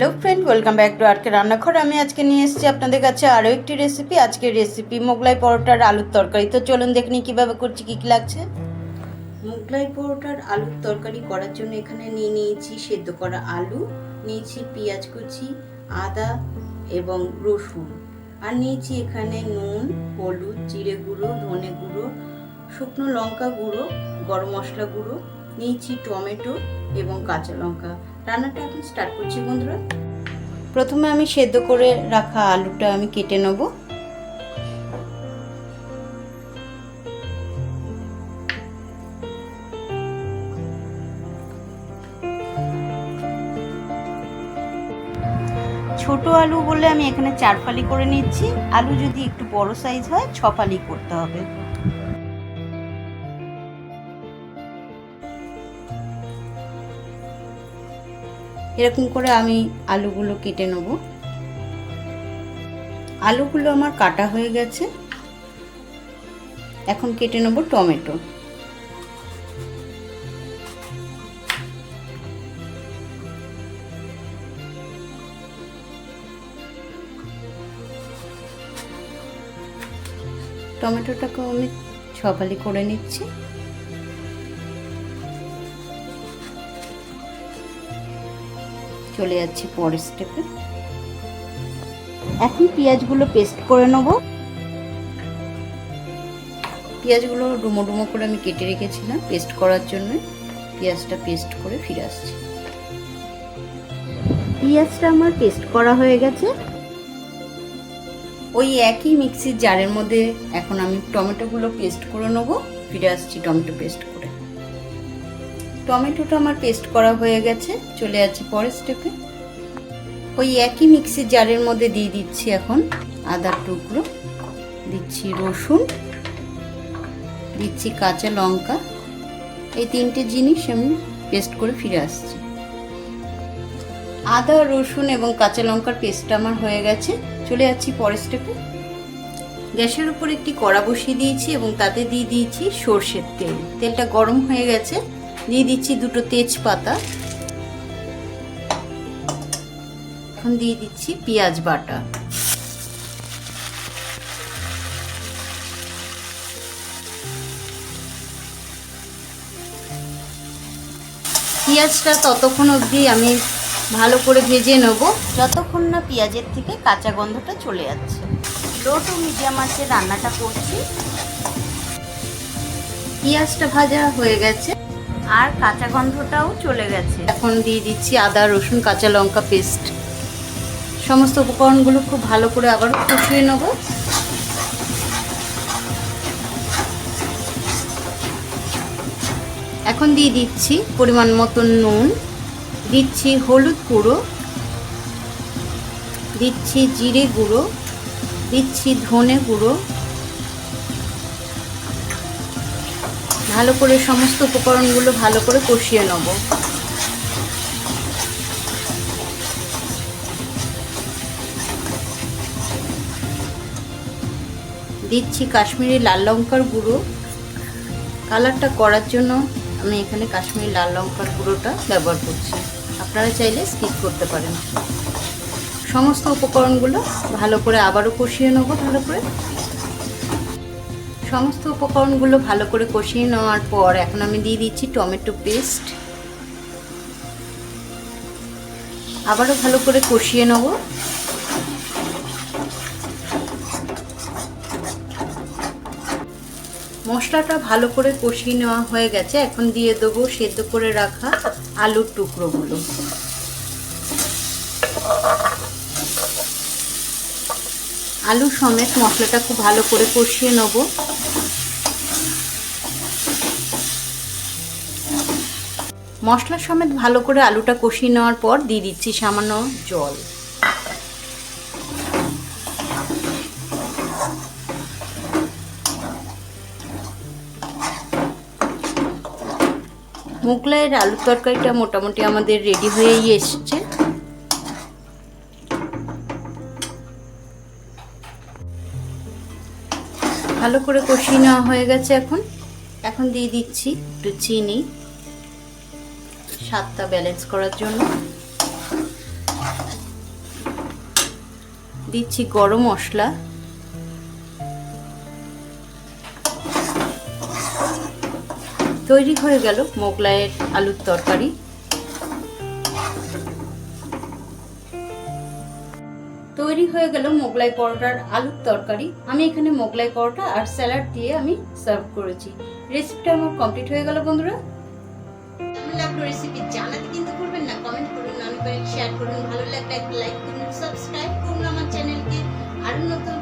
Hello friend welcome back to RK রান্নাঘর আমি আজকে নিয়ে এসেছি আপনাদের কাছে আরও একটি রেসিপি আজকের রেসিপি মোগলাই পরোটার আলুর তরকারি। তো চলুন দেখে নিই কীভাবে করছি, কী কী লাগছে। মোগলাই পরোটার আলুর তরকারি করার জন্য এখানে নিয়ে নিয়েছি সেদ্ধ করা আলু, নিয়েছি পেঁয়াজ কুচি, আদা এবং রসুন। আর নিয়েছি এখানে নুন, হলুদ, জিরে গুঁড়ো, ধনে গুঁড়ো, শুকনো লঙ্কা গুঁড়ো, গরম মশলা গুঁড়ো, নিয়েছি টমেটো এবং কাঁচা লঙ্কা। রান্নাটা এখন স্টার্ট করছি বন্ধুরা। প্রথমে আমি সেদ্ধ করে রাখা আলুটা আমি কেটে নেব। ছোট আলু বলে আমি এখানে চার ফালি করে নিচ্ছি। আলু যদি একটু বড় সাইজ হয়, ছ ফালি করতে হবে। এরকম করে আমি আলুগুলো কেটে নেব। আলুগুলো আমার কাটা হয়ে গেছে। এখন কেটে নেব টমেটো। টমেটোটাকে আমি ছপালি করে নিচ্ছি। চলে যাচ্ছি পরের স্টেপে এখন পেঁয়াজগুলো পেস্ট করে নেব। পেঁয়াজগুলো ডুমো ডুমো করে আমি কেটে রেখেছিলাম পেস্ট করার জন্য। পেঁয়াজটা পেস্ট করে ফিরে আসছি। পেঁয়াজটা আমার পেস্ট করা হয়ে গেছে। ওই একই মিক্সির জারের মধ্যে এখন আমি টমেটোগুলো পেস্ট করে নেব। ফিরে আসছি টমেটো পেস্ট টমেটোটা আমার পেস্ট করা হয়ে গেছে। চলে যাচ্ছি পরের স্টেপে ওই একই মিক্সির জারের মধ্যে দিয়ে দিচ্ছি এখন আদার টুকরো। দিচ্ছি রসুন। দিচ্ছি কাঁচা লঙ্কা। এই তিনটে জিনিস আমি পেস্ট করে ফিরে আসছি। আদা, রসুন এবং কাঁচা লঙ্কার পেস্টটা আমার হয়ে গেছে। চলে যাচ্ছি পরের স্টেপে গ্যাসের উপর একটি কড়া বসিয়ে দিয়েছি এবং তাতে দিয়ে দিয়েছি সর্ষের তেল। তেলটা গরম হয়ে গেছে। দিয়ে দিচ্ছি দুটো তেজপাতা। এখন দিয়ে দিচ্ছি পেঁয়াজ বাটা। পেঁয়াজটা ততক্ষণ অবধি আমি ভালো করে ভেজে নেব, যতক্ষণ না পেঁয়াজের থেকে কাঁচা গন্ধটা চলে যাচ্ছে। লো টু মিডিয়াম আছে রান্নাটা করছি। পেঁয়াজটা ভাজা হয়ে গেছে। আর কাঁচা গন্ধটাও চলে গেছে। এখন দিয়ে দিচ্ছি আদা, রসুন, কাঁচা লঙ্কা পেস্ট। সমস্ত উপকরণগুলো খুব ভালো করে আবার কষিয়ে নেব। এখন দিয়ে দিচ্ছি পরিমাণ মতন নুন, দিচ্ছি হলুদ গুঁড়ো, দিচ্ছি জিরে গুঁড়ো, দিচ্ছি ধনে গুঁড়ো ভালো করে সমস্ত উপকরণগুলো ভালো করে কষিয়ে নেব। দিচ্ছি কাশ্মীরি লাল লঙ্কার গুঁড়ো। কালারটা করার জন্য আমি এখানে কাশ্মীরি লাল লঙ্কার গুঁড়োটা ব্যবহার করছি। আপনারা চাইলে স্কিপ করতে পারেন। সমস্ত উপকরণগুলো ভালো করে আবারও কষিয়ে নেব, ভালো করে। সমস্ত উপকরণগুলো ভালো করে কষিয়ে নেওয়ার পর এখন আমি দিয়ে দিচ্ছি টমেটো পেস্ট। আবারও ভালো করে কষিয়ে নেব। মশলাটা ভালো করে কষিয়ে নেওয়া হয়ে গেছে। এখন দিয়ে দেবো সেদ্ধ করে রাখা আলুর টুকরোগুলো। আলু সমেত মশলাটা খুব ভালো করে কষিয়ে নেব। মশলা সমেত ভালো করে আলুটা কষিয়ে নেওয়ার পর দিয়ে দিচ্ছি সামান্য জল। মোগলাইয়ের আলু তরকারিটা মোটামুটি আমাদের রেডি হয়েই এসছে। ভালো করে কষিয়ে নেওয়া হয়ে গেছে এখন। এখন দিয়ে দিচ্ছি একটু চিনি, স্বাদটা ব্যালেন্স করার জন্য। দিচ্ছি গরম মশলা। তৈরি হয়ে গেল মোগলাইয়ের আলুর তরকারি। তৈরি হয়ে গেল মোগলাই পরোটার আলুর তরকারি। আমি এখানে মোগলাই পরোটা আর স্যালাড দিয়ে আমি সার্ভ করেছি। রেসিপিটা আমার কমপ্লিট হয়ে গেল বন্ধুরা। কেমন লাগল রেসিপি জানাতে কিন্তু করবেন না কমেন্ট করুন, আমি শেয়ার করুন। ভালো লাগলে একটা লাইক করুন সাবস্ক্রাইব করুন আমার চ্যানেলকে আরও নতুন